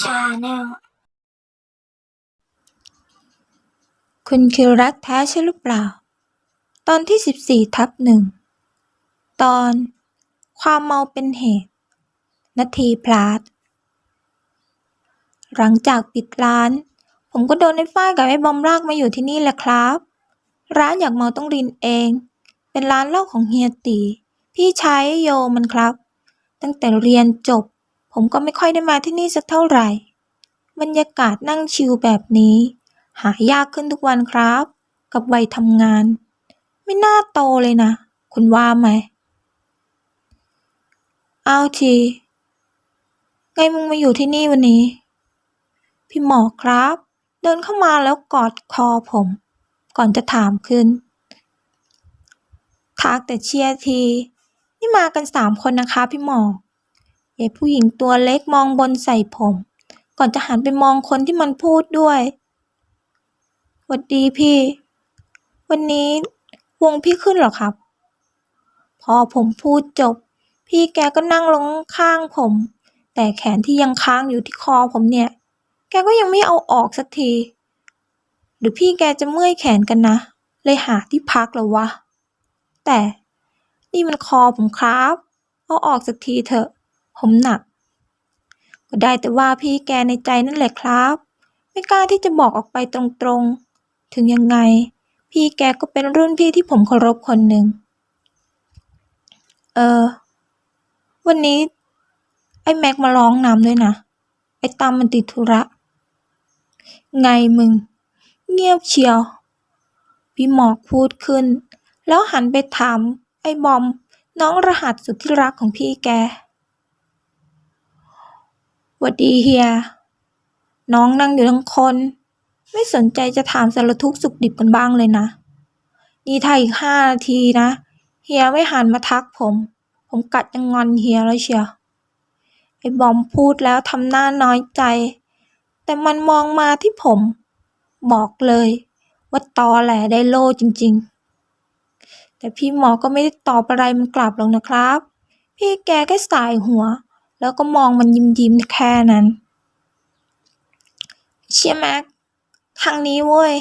ชาแนลคุณคือรักแท้ใช่หรือเปล่า ตอนที่ 14 ทับหนึ่ง ตอนความเมาเป็นเหตุนาทีพลาด หลังจากปิดร้าน ผมก็โดนไอ้ฝ้ายกับไอ้บอมลากมาอยู่ที่นี่แหละครับ ร้านอยากเมาต้องรินเอง เป็นร้านเหล้าของเฮียตี พี่ชายโยมันครับ ตั้งแต่เรียนจบ ผมก็ไม่ค่อยได้มาที่นี่สักเท่าไหร่ บรรยากาศนั่งชิลแบบนี้ หายากขึ้นทุกวันครับ กับวัยทำงาน ไม่น่าโตเลยนะ คุณว่าไหม เอาทีไงมึงมาอยู่ที่นี่วันนี้ พี่หมอครับ เดินเข้ามาแล้วกอดคอผม ก่อนจะถามขึ้นทักแต่เชียร์ที นี่มากันสามคนนะคะพี่หมอ ยายผู้หญิงตัวเล็กมองบนใส่ผม ก่อนจะหันไปมองคนที่มันพูดด้วยหวัดดีพี่ วันนี้วงพี่ขึ้นหรอครับ พอผมพูดจบ พี่แกก็นั่งลงข้างผม แต่แขนที่ยังค้างอยู่ที่คอผมเนี่ย แกก็ยังไม่เอาออกสักที หรือพี่แกจะเมื่อยแขนกันนะ เลยหาที่พักเหรอวะ แต่นี่มันคอผมครับ เอาออกสักทีเถอะ ผมหนัก ก็ได้แต่ว่าพี่แกในใจนั่นแหละครับ ไม่กล้าที่จะบอกออกไปตรงๆ ถึงยังไง พี่แกก็เป็นรุ่นพี่ที่ผมเคารพคนหนึ่ง เออ วันนี้ ไอ้แม็กมาร้องนำด้วยนะ ไอ้ตั้มมันติดธุระ ไงมึง เงียบเชียว พี่หมอกพูดขึ้น แล้วหันไปถามไอ้บอมน้องรหัสสุดที่รักของพี่แก หวัดดีเฮีย น้องนั่งอยู่ทั้งคน ไม่สนใจจะถามสารทุกข์สุขดิบกันบ้างเลยนะ นี่ถ้าอีกห้านาทีนะ เฮียไม่หันมาทักผม ผมกัดยังงอนเฮียแล้วเชียวไอ้บอมพูดแล้วทำหน้าน้อยใจ แต่มันมองมาที่ผม บอกเลย ว่าตอแหลได้โลจริง ๆ แต่พี่หมอก็ไม่ได้ตอบอะไรมันกลับหรอกนะครับ พี่แกแค่สายหัว แล้วก็มองมันยิ้มยิ้มแค่นั้น เชียแม็กทางนี้เว้ย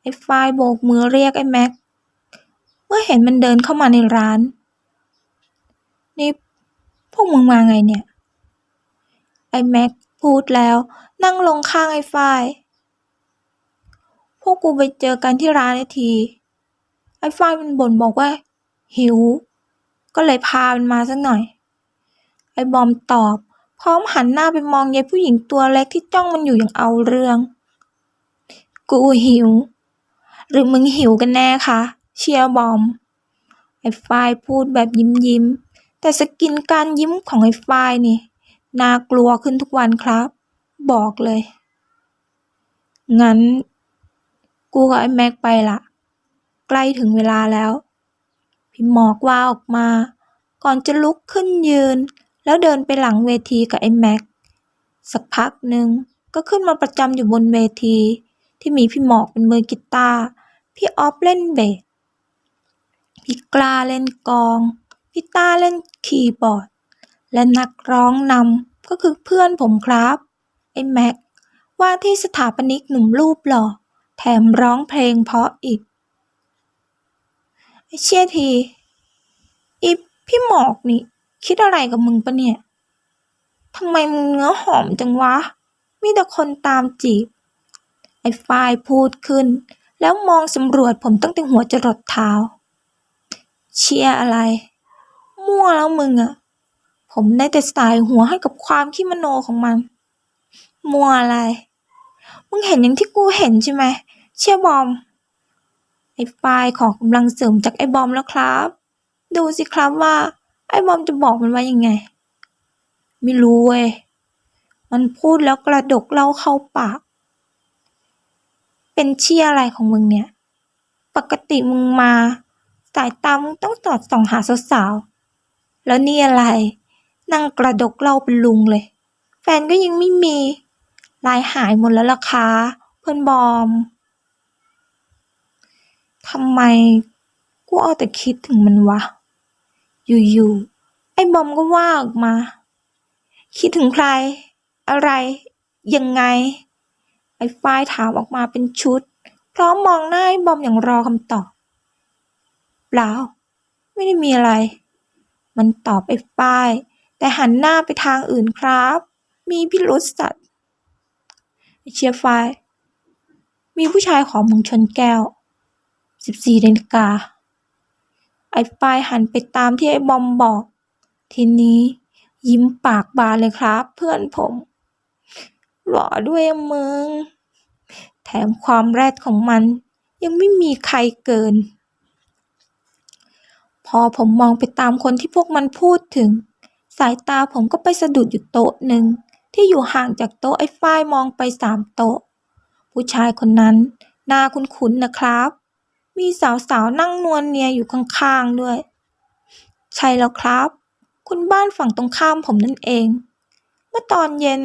ไอ้ฝ้ายโบกมือเรียกไอ้แม็ก เมื่อเห็นมันเดินเข้ามาในร้าน นี่พวกมึงมาไงเนี่ย ไอ้แม็กพูดแล้วนั่งลงข้างไอ้ฝ้าย พวกกูไปเจอกันที่ร้านไอที ไอ้ฝ้ายมันบ่นบอกว่า หิว ก็เลยพามันมาสักหน่อย ไอ้บอมตอบ พร้อมหันหน้าไปมองยายผู้หญิงตัวเล็กที่จ้องมันอยู่อย่างเอาเรื่อง กูหิว หรือมึงหิวกันแน่คะเชียร์บอม ไอ้ฝ้ายพูดแบบยิ้มยิ้ม แต่สกินการยิ้มของไอ้ฝ้ายนี่น่ากลัวขึ้นทุกวันครับ บอกเลย งั้น กูกับไอ้แม็กไปละใกล้ถึงเวลาแล้ว พี่หมอกว่าออกมา ก่อนจะลุกขึ้นยืน แล้วเดินไปหลังเวทีกับไอ้แม็ก สักพักหนึ่งก็ขึ้นมาประจำอยู่บนเวที ที่มีพี่หมอกเป็นมือกีตาร์ พี่ออฟเล่นเบส พี่กลาเล่นกอง พี่ต้าเล่นคีย์บอร์ด และนักร้องนำก็คือเพื่อนผมครับ ไอ้แม็ก ว่าที่สถาปนิกหนุ่มรูปหล่อ แถมร้องเพลงเพราะอีกไอ้เชี่ยทีอีพี่หมอกนี่ คิดอะไรกับมึงปะเนี่ยทำไมมึงเนื้อหอมจังวะ มีแต่คนตามจีบ ไอ้ฝ้ายพูดขึ้น แล้วมองสำรวจผมตั้งแต่หัวจรดเท้า เชียอะไร มั่วแล้วมึงอะผมได้แต่สายหัวให้กับความขี้มโนของมัน มั่วอะไร มึงเห็นอย่างที่กูเห็นใช่ไหม เชียบอม ไอ้ฝ้ายขอกำลังเสริมจากไอ้บอมแล้วครับ ดูสิครับว่า ไอ้บอมจะบอกมันว่ายังไง ไม่รู้เว้ย มันพูดแล้วกระดกเล้าเข้าปาก เป็นเชี่ยอะไรของมึงเนี่ย ปกติมึงมา สายตามึงต้องตอดส่องหาสาวๆ แล้วนี่อะไร นั่งกระดกเล้าเป็นลุงเลย แฟนก็ยังไม่มี ลายหายหมดแล้วล่ะคะเพื่อนบอมทำไมกูเอาแต่คิดถึงมันวะ อยู่ๆ ไอ้บอมก็ว่าออกมา คิดถึงใคร อะไร ยังไง ไอ้ฝ้ายถามออกมาเป็นชุด พร้อมมองหน้าไอ้บอมอย่างรอคำตอบ เปล่า ไม่ได้มีอะไร มันตอบไอ้ฝ้าย แต่หันหน้าไปทางอื่นครับ มีพิรุษสัตว์เชียร์ฝ้าย มีผู้ชายขอมึงชนแก้วสิบสี่นาฬิกา อ้ฝ้ายหันไปตามที่ไอ้บอมบอก ทีนี้ ยิ้มปากบานเลยครับ เพื่อนผม หล่อด้วยมึง แถมความแรดของมัน ยังไม่มีใครเกิน พอผมมองไปตามคนที่พวกมันพูดถึง สายตาผมก็ไปสะดุดอยู่โต๊ะหนึ่งที่อยู่ห่างจากโต๊ะไอ้ฝ้ายมองไปสามโต๊ะ ผู้ชายคนนั้นหน้าคุ้นๆนะครับ มีสาวๆนั่งนวลเนียอยู่ข้างๆด้วย ใช่แล้วครับ คุณบ้านฝั่งตรงข้ามผมนั่นเอง เมื่อตอนเย็น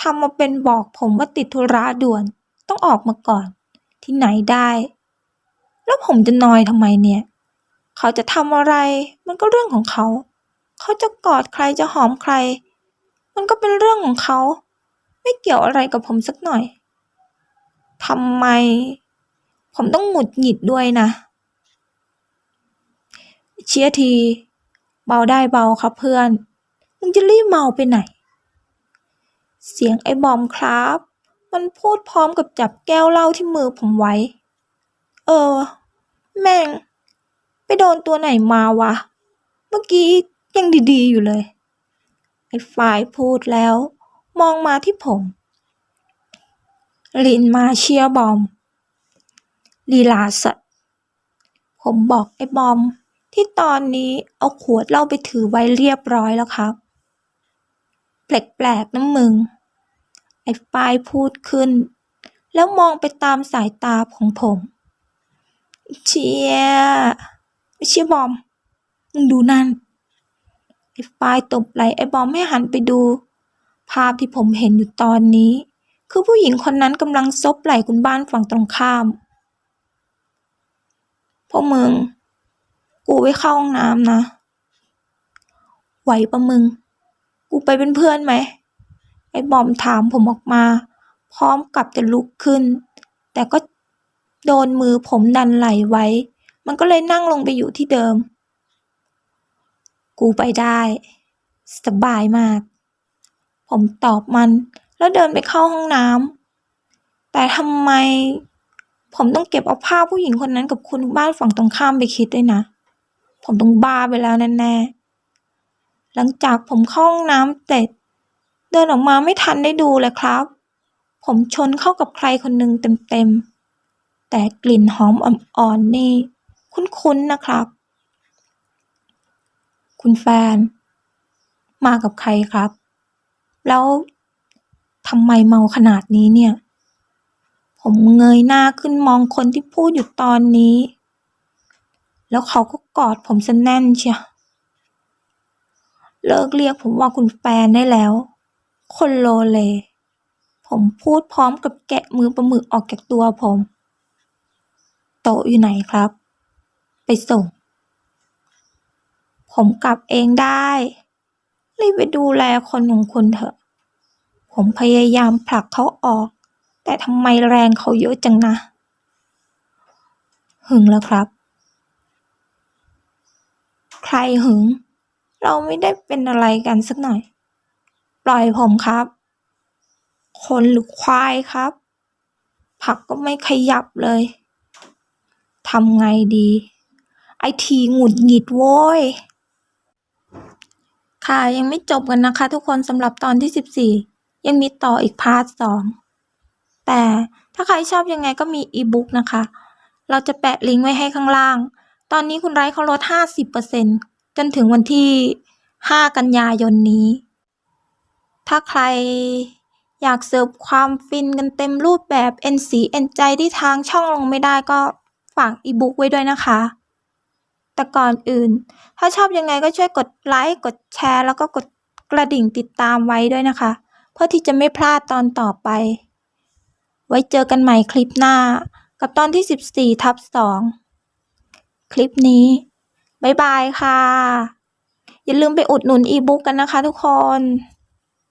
ทำมาเป็นบอกผมว่าติดธุระด่วน ต้องออกมาก่อน ที่ไหนได้ แล้วผมจะนอยทำไมเนี่ย เขาจะทำอะไร มันก็เรื่องของเขา เขาจะกอดใครจะหอมใคร มันก็เป็นเรื่องของเขา ไม่เกี่ยวอะไรกับผมสักหน่อยทำไม ผมต้องหงุดหงิดด้วยนะ เชียร์ที เบาได้เบาครับเพื่อน มึงจะรีบเมาไปไหน เสียงไอ้บอมครับ มันพูดพร้อมกับจับแก้วเหล้าที่มือผมไว้ เออ แม่ง ไปโดนตัวไหนมาวะ เมื่อกี้ยังดีๆอยู่เลย ไอ้ฝ่ายพูดแล้ว มองมาที่ผม ลินมาเชียร์บอม ลีลาสัตว์ ผมบอกไอ้บอม ที่ตอนนี้เอาขวดเหล้าไปถือไว้เรียบร้อยแล้วครับแปลกๆนะมึง ไอ้ฝ้ายพูดขึ้น แล้วมองไปตามสายตาของผม เชียเชียบอม มึงดูนั่น ไอ้ฝ้ายตบไหลไอ้บอมให้หันไปดู ภาพที่ผมเห็นอยู่ตอนนี้ คือผู้หญิงคนนั้นกำลังซบไหล่คุณบ้านฝั่งตรงข้าม พวกมึง กูไปเข้าห้องน้ำนะ ไหวปะมึง กูไปเป็นเพื่อนไหม ไอ้บอมถามผมออกมา พร้อมกับจะลุกขึ้น แต่ก็โดนมือผมดันไหลไว้ มันก็เลยนั่งลงไปอยู่ที่เดิม กูไปได้ สบายมาก ผมตอบมันแล้วเดินไปเข้าห้องน้ำแต่ทำไม ผมต้องเก็บเอาภาพผู้หญิงคนนั้นกับคุณบ้านฝั่งตรงข้ามไปคิดด้วยนะ ผมต้องบ้าไปแล้วแน่ๆ หลังจากผมเข้าห้องน้ำเสร็จ เดินออกมาไม่ทันได้ดูเลยครับ ผมชนเข้ากับใครคนหนึ่งเต็มๆ แต่กลิ่นหอมอ่อนๆนี่ คุ้นๆนะครับ คุณแฟน มากับใครครับ แล้วทำไมเมาขนาดนี้เนี่ย ผมเงยหน้าขึ้นมองคนที่พูดอยู่ตอนนี้ แล้วเขาก็กอดผมซะแน่นเชียวเลิกเรียกผมว่าคุณแฟนได้แล้ว คนโลเล ผมพูดพร้อมกับแกะมือปลาหมึกออกจากตัวผม โต๊ะอยู่ไหนครับ ไปส่ง ผมกลับเองได้รีบไปดูแลคนของคุณเถอะ ผมพยายามผลักเขาออก แต่ทำไมแรงเขาเยอะจังนะ หึงแล้วครับ ใครหึง เราไม่ได้เป็นอะไรกันสักหน่อย ปล่อยผมครับ คนหรือควายครับ ผักก็ไม่ขยับเลยทำไงดี ไอทีหงุดหงิดโว้ยค่ะยังไม่จบกันนะคะทุกคนสำหรับตอนที่ 14 ยังมีต่ออีกพาร์ทสอง แต่ถ้าใครชอบยังไงก็มีอีบุ๊กนะคะ เราจะแปะลิงก์ไว้ให้ข้างล่าง ตอนนี้คุณไร้เขาลด 50%จนถึงวันที่ 5 กันยายนนี้ ถ้าใครอยากเสิร์ฟความฟินกันเต็มรูปแบบเอ็นสีเอ็นใจที่ทางช่องลงไม่ได้ก็ฝากอีบุ๊กไว้ด้วยนะคะ แต่ก่อนอื่น ถ้าชอบยังไงก็ช่วยกดไลค์กดแชร์ แล้วก็กดกระดิ่งติดตามไว้ด้วยนะคะ เพื่อที่จะไม่พลาดตอนต่อไป ไว้เจอกันใหม่คลิปหน้า กับตอนที่ 14 ทับ 2 คลิปนี้ บ๊ายบายค่ะ อย่าลืมไปอุดหนุนอีบุ๊กกันนะคะทุกคน